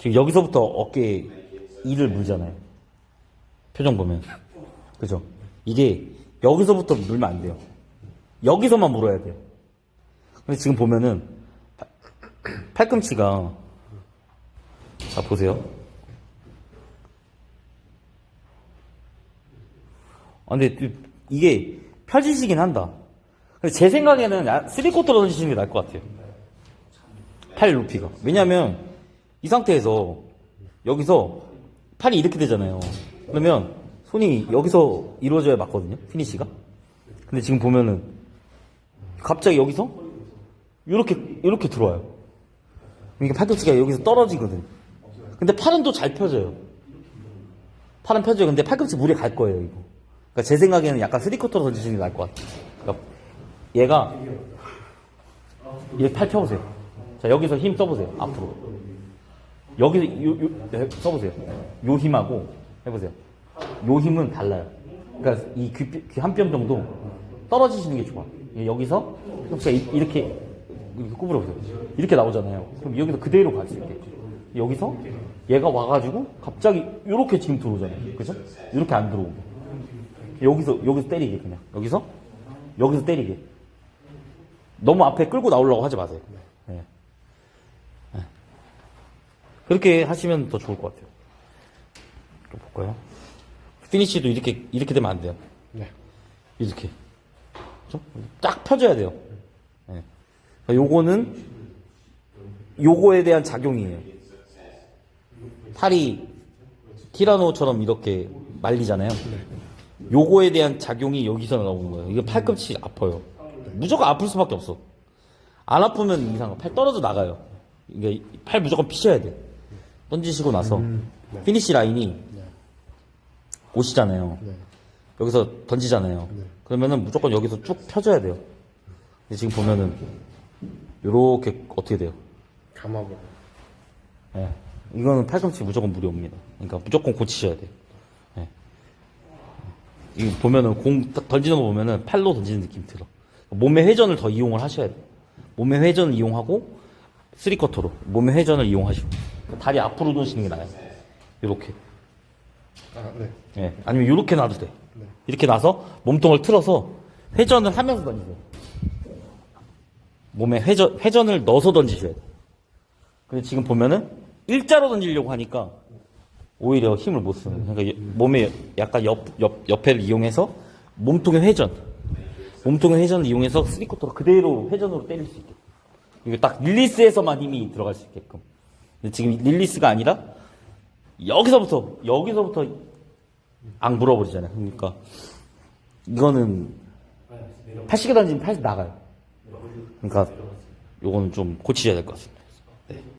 지금 여기서부터 어깨에 이를 물잖아요. 표정 보면. 그죠? 이게 여기서부터 물면 안 돼요. 여기서만 물어야 돼요. 근데 지금 보면은 팔- 팔꿈치가 자 보세요. 아, 근데 이게 펴지시긴 한다. 근데 제 생각에는 야- 쓰리코트로 던지시는 게 나을 것 같아요. 팔 높이가. 왜냐면 이 상태에서 여기서 팔이 이렇게 되잖아요. 그러면 손이 여기서 이루어져야 맞거든요. 피니시가. 근데 지금 보면은 갑자기 여기서 이렇게 이렇게 들어와요. 이게 팔꿈치가 여기서 떨어지거든. 근데 팔은 또 잘 펴져요. 팔은 펴져요. 근데 팔꿈치 물에 갈 거예요, 이거. 그러니까 제 생각에는 약간 스리커터로 던지시는 게 나을 것 같아요. 그러니까 얘가 얘팔 펴보세요. 자 여기서 힘 써보세요. 앞으로. 여기서 요, 요, 네, 써보세요. 요 힘하고 해보세요. 요 힘은 달라요. 그러니까 이귀한 뼘 정도 떨어지시는 게 좋아. 여기서 혹시 이렇게 구부려 보세요. 이렇게 나오잖아요. 그럼 여기서 그대로 갈 수 있게. 여기서 얘가 와가지고 갑자기 이렇게 지금 들어오잖아요. 그죠? 이렇게 안 들어오게. 여기서 여기서 때리게 그냥. 여기서 여기서 때리게. 너무 앞에 끌고 나오려고 하지 마세요. 네. 네. 그렇게 하시면 더 좋을 것 같아요. 또 볼까요? 피니쉬도 이렇게 이렇게 되면 안 돼요. 네. 이렇게. 그죠? 딱 펴져야 돼요. 네. 그러니까 요거는 요거에 대한 작용이에요. 팔이 티라노처럼 이렇게 말리잖아요. 요거에 대한 작용이 여기서 나오는 거예요. 이게 팔꿈치 아파요. 무조건 아플 수밖에 없어. 안 아프면 이상, 팔 떨어져 나가요. 이게 팔 무조건 피셔야 돼. 던지시고 나서 피니시 라인이 오시잖아요. 네. 여기서 던지잖아요. 그러면은 무조건 여기서 쭉 펴져야 돼요. 근데 지금 보면은 요렇게 어떻게 돼요? 감아버려. 예. 이거는 팔꿈치 무조건 무리 옵니다. 그러니까 무조건 고치셔야 돼요. 예. 이 보면은 공 딱 던지는 거 보면은 팔로 던지는 느낌 들어. 몸의 회전을 더 이용을 하셔야 돼요. 몸의 회전을 이용하고 쓰리커터로 몸의 회전을 이용하시고 다리 앞으로 던지는 게 나아요. 이렇게. 아, 네. 예. 아니면 이렇게 놔도 돼. 이렇게 놔서 몸통을 틀어서 회전을 하면서 던지세요. 몸에 회전, 회전을 넣어서 던지셔야 돼. 근데 지금 보면은 일자로 던지려고 하니까 오히려 힘을 못 쓰는. 그러니까 이- 몸에 약간 옆, 옆, 옆에를 이용해서 몸통의 회전. 몸통의 회전을 이용해서 스리코터로 그대로 회전으로 때릴 수 있게. 이게 딱 릴리스에서만 힘이 들어갈 수 있게끔. 근데 지금 릴리스가 아니라 여기서부터, 여기서부터 악 물어버리잖아요. 그러니까 이거는 팔시계 던지면 팔이 나가요. 그러니까 요거는 좀 고치셔야 될 것 같습니다.